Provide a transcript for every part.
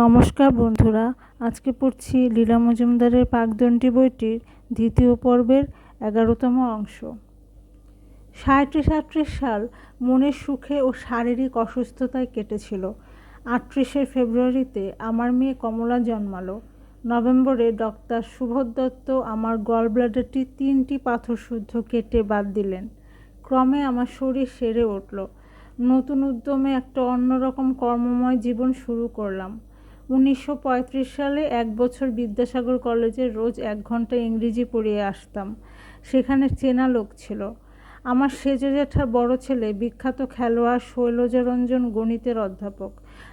নমস্কার বন্ধুরা, আজকে পড়ছি লীলা মজুমদারের পাকদণ্ডী বইটির দ্বিতীয় পর্বের এগারোতম অংশ। সাঁত্রিশ আটত্রিশ সাল মনের সুখে ও শারীরিক অসুস্থতায় কেটেছিল। আটত্রিশে ফেব্রুয়ারিতে আমার মেয়ে কমলা জন্মালো। নভেম্বরে ডক্টর সুবোধ দত্ত আমার গল ব্লাডারটি তিনটি পাথর শুদ্ধ কেটে বাদ দিলেন। ক্রমে আমার শরীর সেরে উঠল। নতুন উদ্যমে একটা অন্যরকম কর্মময় জীবন শুরু করলাম। উনিশশো পঁয়ত্রিশ সালে এক বছর বিদ্যাসাগর কলেজে রোজ এক ঘণ্টা ইংরেজি পড়িয়ে আসতাম। সেখানে চেনা লোক ছিল। আমার সেজ জেঠার বড় ছেলে, বিখ্যাত খেলোয়াড় শৈলজরঞ্জন গণিতের অধ্যাপক।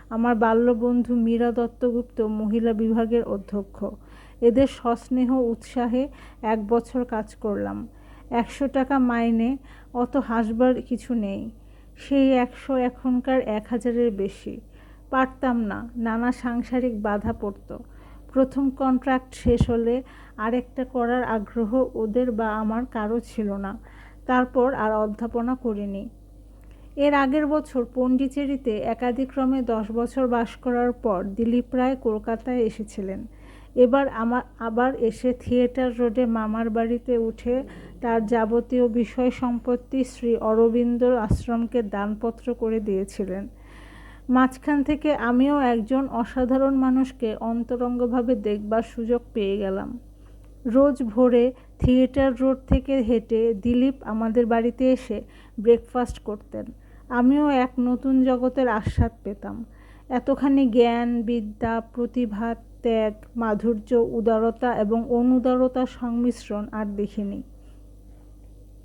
আমার বাল্যবন্ধু মীরা দত্তগুপ্ত মহিলা বিভাগের অধ্যক্ষ। এদের সস্নেহ উৎসাহে এক বছর কাজ করলাম। একশো টাকা মাইনে, অত হাসবার কিছু নেই। সেই একশো এখনকার এক হাজারের বেশি। পারতাম না, নানা সাংসারিক বাধা পড়ত। প্রথম কন্ট্রাক্ট শেষ হলে আরেকটা করার আগ্রহ ওদের বা আমার কারও ছিল না। তারপর আর অধ্যাপনা করিনি। এর আগের বছর পণ্ডিচেরিতে একাধিক্রমে দশ বছর বাস করার পর দিলীপ রায় কলকাতায় এসেছিলেন। এবার আমার আবার এসে থিয়েটার রোডে মামার বাড়িতে উঠে তার যাবতীয় বিষয় সম্পত্তি শ্রী অরবিন্দ আশ্রমকে দানপত্র করে দিয়েছিলেন। মাঝখান থেকে আমিও একজন অসাধারণ মানুষকে অন্তরঙ্গভাবে দেখবার সুযোগ পেয়ে গেলাম। রোজ ভোরে থিয়েটার রোড থেকে হেঁটে দিলীপ আমাদের বাড়িতে এসে ব্রেকফাস্ট করতেন। আমিও এক নতুন জগতের আস্বাদ পেতাম। এতখানি জ্ঞান, বিদ্যা, প্রতিভা, ত্যাগ, মাধুর্য, উদারতা এবং অনুদারতার সংমিশ্রণ আর দেখিনি।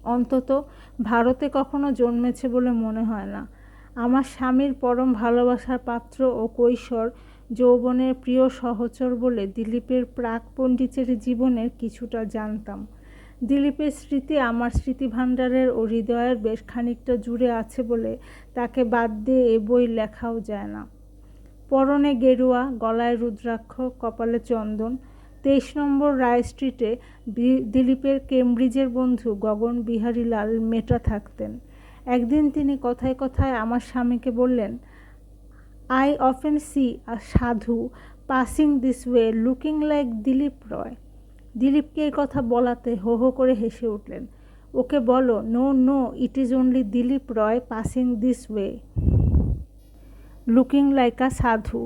অন্তত ভারতে কখনো জন্মেছে বলে মনে হয় না। আমার স্বামীর পরম ভালোবাসার পাত্র ও কৈশোর, যৌবনের প্রিয় সহচর বলে দিলীপের প্রাক পণ্ডিতের জীবনের কিছুটা জানতাম। দিলীপের স্মৃতি আমার স্মৃতিভাণ্ডারের ও হৃদয়ের বেশ খানিকটা জুড়ে আছে বলে তাকে বাদ দিয়ে এ বই লেখাও যায় না। পরনে গেরুয়া, গলায় রুদ্রাক্ষ, কপালে চন্দন, তেইশ নম্বর রায় স্ট্রিটে দিলীপের কেমব্রিজের বন্ধু গগন বিহারী লাল মেটা থাকতেন। একদিন তিনি কথায় কথায় আমার স্বামীকে বললেন I often see a sadhu passing this way looking like Dilip Roy দিলীপকে এই কথা বলাতে হো হো করে হেসে উঠলেন। ওকে বলো no no it is only Dilip Roy passing this way looking like a sadhu.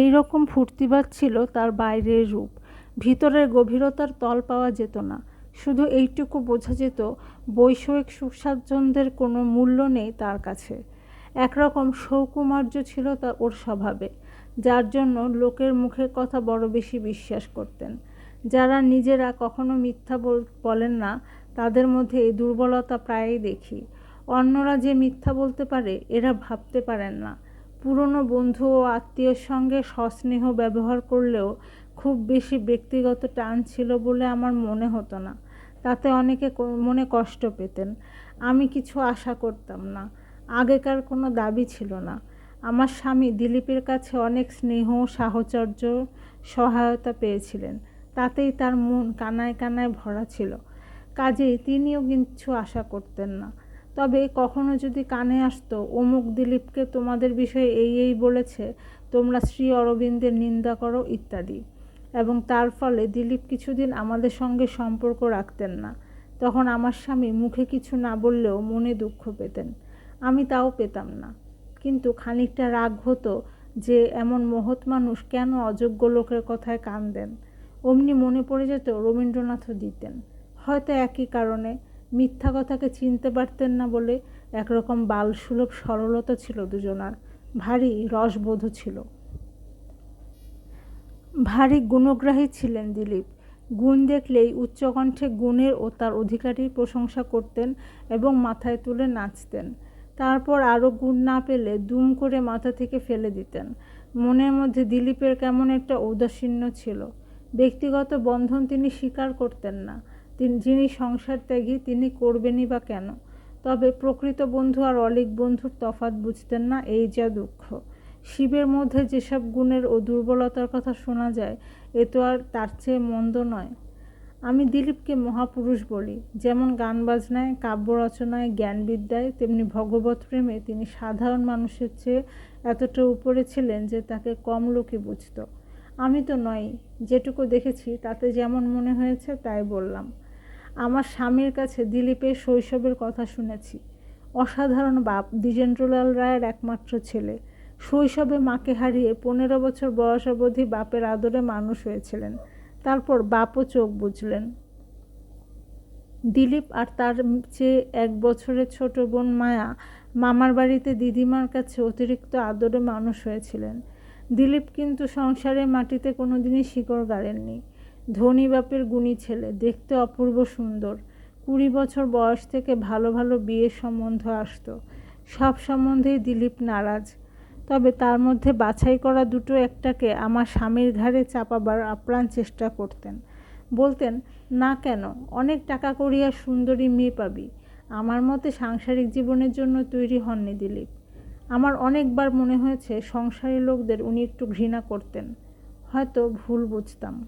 এইরকম ফুর্তিবাদ ছিল তার বাইরের রূপ। ভিতরের গভীরতার তল পাওয়া যেত না। শুধু এইটুকু বোঝা যেত বৈষয়িক সুস্বাচ্ছন্দ্যের কোনো মূল্য নেই তার কাছে। একরকম সৌকুমার্য ছিল তা ওর স্বভাবে, যার জন্য লোকের মুখের কথা বড় বেশি বিশ্বাস করতেন। যারা নিজেরা কখনো মিথ্যা বলেন না, তাদের মধ্যে এই দুর্বলতা প্রায়ই দেখি। অন্যরা যে মিথ্যা বলতে পারে, এরা ভাবতে পারেন না। পুরনো বন্ধু ও আত্মীয়র সঙ্গে সস্নেহ ব্যবহার করলেও খুব বেশি ব্যক্তিগত টান ছিল বলে আমার মনে হতো না। তাতে অনেকে মনে কষ্ট পেতেন। আমি কিছু আশা করতাম না। আগেকার কোনো দাবি ছিল না। আমার স্বামী দিলীপের কাছে অনেক স্নেহ, সাহচর্য, সহায়তা পেয়েছিলেন। তাতেই তার মন কানায় কানায় ভরা ছিল। কাজেই তিনিও কিছু আশা করতেন না। তবে কখনো যদি কানে আসতো, অমুক দিলীপকে তোমাদের বিষয়ে এই এই বলেছে, তোমরা শ্রী অরবিন্দের নিন্দা করো, ইত্যাদি। এবং তার ফলে দিলীপ কিছুদিন আমাদের সঙ্গে সম্পর্ক রাখতেন না। তখন আমার স্বামী মুখে কিছু না বললেও মনে দুঃখ পেতেন। আমি তাও পেতাম না। কিন্তু খানিকটা রাগ হতো যে এমন মহৎ মানুষ কেন অযোগ্য লোকের কথায় কান দেন অমনি মনে পড়ে যেত রবীন্দ্রনাথও দিতেন হয়তো একই কারণে মিথ্যা কথাকে চিনতে পারতেন না বলে একরকম বালসুলভ সরলতা ছিল দুজনার। ভারী রসবোধ ছিল। ভারী গুণগ্রাহী ছিলেন দিলীপ। গুণ দেখলেই উচ্চকণ্ঠে গুণের ও তার অধিকারীর প্রশংসা করতেন এবং মাথায় তুলে নাচতেন। তারপর আরও গুণ না পেলে দুম করে মাথা থেকে ফেলে দিতেন। মনের মধ্যে দিলীপের কেমন একটা ঔদাসীন্য ছিল। ব্যক্তিগত বন্ধন তিনি স্বীকার করতেন না। যিনি সংসার ত্যাগী, তিনি করবেনই বা কেন? তবে প্রকৃত বন্ধু আর অলিক বন্ধুর তফাত বুঝতেন না, এই যা দুঃখ। শিবের মধ্যে যেসব গুণের ও দুর্বলতার কথা শোনা যায়, এ তো আর তার চেয়ে মন্দ নয়। আমি দিলীপকে মহাপুরুষ বলি। যেমন গান বাজনায়, কাব্য রচনায়, জ্ঞানবিদ্যায়, তেমনি ভগবত প্রেমে তিনি সাধারণ মানুষের চেয়ে এতটা উপরে ছিলেন যে তাকে কম লোকে বুঝত। আমি তো নই, যেটুকু দেখেছি তাতে যেমন মনে হয়েছে তাই বললাম। আমার স্বামীর কাছে দিলীপের শৈশবের কথা শুনেছি। অসাধারণ বাপ দ্বিজেন্দ্রলাল রায়ের একমাত্র ছেলে। শৈশবে মাকে হারিয়ে পনেরো বছর বয়স অবধি বাপের আদরে মানুষ হয়েছিলেন। তারপর বাপও চোখ বুঝলেন দিলীপ আর তার চেয়ে এক বছরের ছোট বোন মায়া মামার বাড়িতে দিদিমার কাছে অতিরিক্ত আদরে মানুষ হয়েছিলেন। দিলীপ কিন্তু সংসারের মাটিতে কোনো দিনই শিকড় গাড়েননি। ধনী বাপের গুণী ছেলে, দেখতে অপূর্ব সুন্দর। কুড়ি বছর বয়স থেকে ভালো ভালো বিয়ের সম্বন্ধ আসতো। সব সম্বন্ধেই দিলীপ নারাজ। তবে তার মধ্যে বাছাই করা দুটো একটাকে আমার স্বামীর ঘাড়ে চাপাবার আপ্রাণ চেষ্টা করতেন। বলতেন, না কেন, অনেক টাকা করিয়া সুন্দরী মেয়ে পাবি। আমার মতে সাংসারিক জীবনের জন্য তৈরি হননি দিলীপ। আমার অনেকবার মনে হয়েছে সংসারী লোকদের উনি একটু ঘৃণা করতেন। হয়তো ভুল বুঝতাম।